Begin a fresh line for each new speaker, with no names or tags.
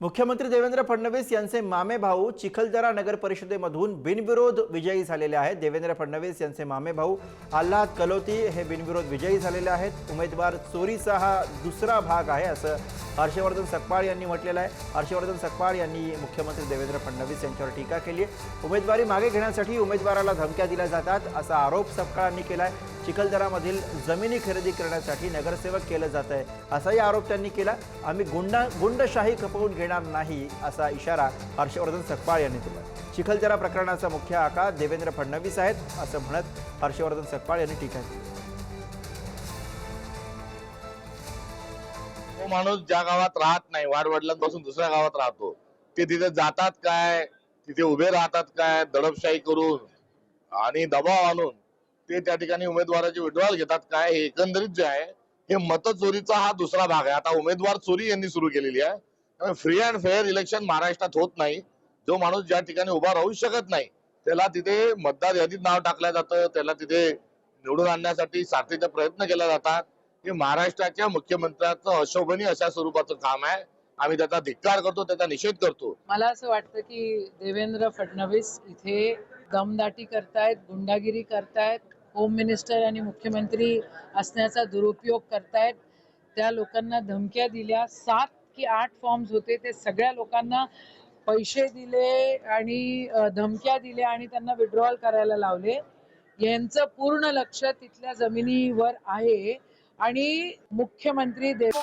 मुख्यमंत्री देवेंद्र फडणवीस यांचे मामे भाऊ चिखलदरा नगर परिषदेमधून बिनविरोध विजयी झालेले आहेत. देवेंद्र फडणवीस यांचे मामे भाऊ आल्हाद कलोती हे बिनविरोध विजयी झालेले आहेत. उमेदवार चोरीचा हा दुसरा भाग आहे असं हर्षवर्धन सकपाळ यांनी म्हटलेलं आहे. हर्षवर्धन सकपाळ यांनी मुख्यमंत्री देवेंद्र फडणवीस यांच्यावर टीका केली आहे. उमेदवारी मागे घेण्यासाठी उमेदवाराला धमक्या दिल्या जातात असा आरोप सकपाळांनी केला आहे चिखलदरामधील जमिनी खरेदी करण्यासाठी नगरसेवक केलं जात आहे. असाही आरोप त्यांनी केला. आम्ही गुंडा गुंडशाही खपवून घेणार नाही असा इशारा हर्षवर्धन सकपाळ यांनी दिला. चिखलदरा प्रकरणाचा मुख्य आका देवेंद्र फडणवीस आहेत असं म्हणत हर्षवर्धन सकपाळ यांनी टीका केली.
माणूस ज्या गावात राहत नाही वाडवडिलांपासून दुसऱ्या गावात राहतो ते तिथे जातात काय? तिथे उभे राहतात काय? दडपशाही करून आणि दबाव आणून ते त्या ठिकाणी उमेदवाराची विड्रॉल घेतात काय? हे एकंदरीत जे आहे हे मतचोरीचा हा दुसरा भाग आहे. आता उमेदवार चोरी यांनी सुरू केलेली आहे. त्यामुळे फ्री अँड फेअर इलेक्शन महाराष्ट्रात होत नाही. जो माणूस ज्या ठिकाणी उभा राहू शकत नाही त्याला तिथे मतदार यादीत नाव टाकलं जातं त्याला तिथे निवडून आणण्यासाठी साथीचे प्रयत्न केले जातात. हे महाराष्ट्राच्या मुख्यमंत्र्याचं अशोभनीय अशा स्वरूपाचं काम आहे. आम्ही त्याचा धिक्कार करतो त्याचा निषेध करतो.
मला असं वाटतं की देवेंद्र फडणवीस इथे दमदाटी करतायत गुंडागिरी करतायत होम मिनिस्टर आणि मुख्यमंत्री असण्याचा दुरुपयोग करतायत. त्या लोकांना धमक्या दिल्या सात की आठ फॉर्म्स होते ते सगळ्या लोकांना पैसे दिले आणि धमक्या दिल्या आणि त्यांना विड्रॉल करायला लावले. यांचं पूर्ण लक्ष तिथल्या जमिनीवर आहे. आणि मुख्यमंत्री देव